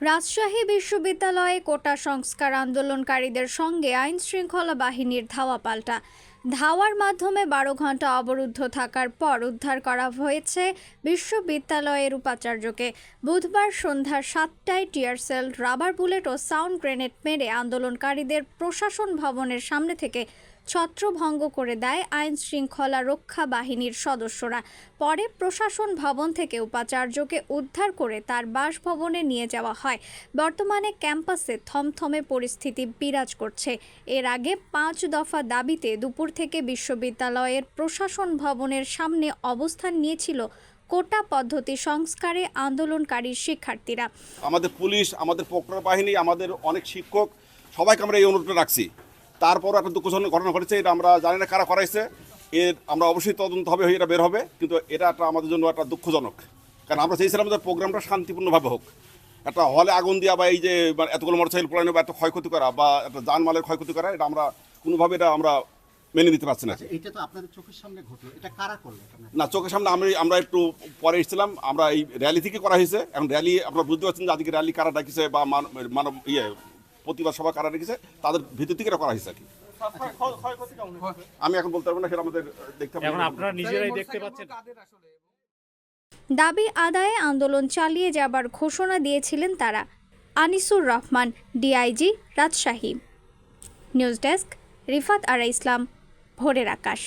রাজশাহী বিশ্ববিদ্যালয়ে কোটা সংস্কার আন্দোলনকারীদের সঙ্গে আইন শৃঙ্খলা বাহিনীর ধাওয়া পাল্টা। ধাওয়ার মাধ্যমে বারো ঘণ্টা অবরুদ্ধ থাকার পর উদ্ধার করা হয়েছে বিশ্ববিদ্যালয়ের উপাচার্যকে। বুধবার সন্ধ্যা সাতটায় টিয়ারসেল রাবার বুলেট ও সাউন্ড গ্রেনেড মেরে আন্দোলনকারীদের প্রশাসন ভবনের সামনে থেকে ছত্রভঙ্গ করে দেয় আইন শৃঙ্খলা রক্ষা বাহিনীর সদস্যরা। পরে প্রশাসন ভবন থেকে উপাচার্যকে উদ্ধার করে তার বাসভবনে নিয়ে যাওয়া হয়। বর্তমানে ক্যাম্পাসে থমথমে পরিস্থিতি বিরাজ করছে। এর আগে পাঁচ দফা দাবিতে দুপুর থেকে বিশ্ববিদ্যালয়ের প্রশাসন ভবনের সামনে অবস্থান নিয়েছিল কোটা পদ্ধতি সংস্কারে আন্দোলনকারী শিক্ষার্থীরা। আমাদের পুলিশ, আমাদের প্রক্টর বাহিনী, আমাদের অনেক শিক্ষক, সবাইকে আমরা এই অনুরোধটা রাখছি। তারপরও একটা দুঃখজনক ঘটনা ঘটেছে, এটা আমরা জানি না কারা করাইছে। এর আমরা অবশ্যই তদন্ত হবে, এটা বের হবে, কিন্তু এটা একটা আমাদের জন্য একটা দুঃখজনক। কারণ আমরা চেয়েছিলাম যে প্রোগ্রামটা শান্তিপূর্ণভাবে হোক। একটা হলে আগুন দেওয়া বা এই যে এতগুলো মোটরসাইকেল পড়ানো বা এত ক্ষয়ক্ষতি করা বা একটা যানমালের ক্ষয়ক্ষতি করা, এটা আমরা কোনোভাবে এটা আমরা মেনে নিতে পারছি না। আচ্ছা এটা তো আপনাদের চোখের সামনে ঘটলো। এটা কারা করল না চোখের সামনে আমি আমরা একটু পরে এসেছিলাম। আমরা এই র্যালি থেকে করা হয়েছে। এখন র্যালি আপনারা বুঝতে পারছেন যে আজকে র্যালি কারা ডাকিছে বা মান- মানব ইয়ে প্রতিবাদ সভা কারা ডেকেছে তাদের ভিতর থেকে করা হয়েছে আর কি। আমি এখন বলতে পারব না সেটা আমাদের দেখতে এখন আপনারা নিজেরাই দেখতে পাচ্ছেন। দাবি আদায়ে আন্দোলন চালিয়ে যাবার ঘোষণা দিয়েছিলেন তারা। Anisur Rahman DIG Rajshahi. News desk Rifat Ara Islam. Bhorer Akash.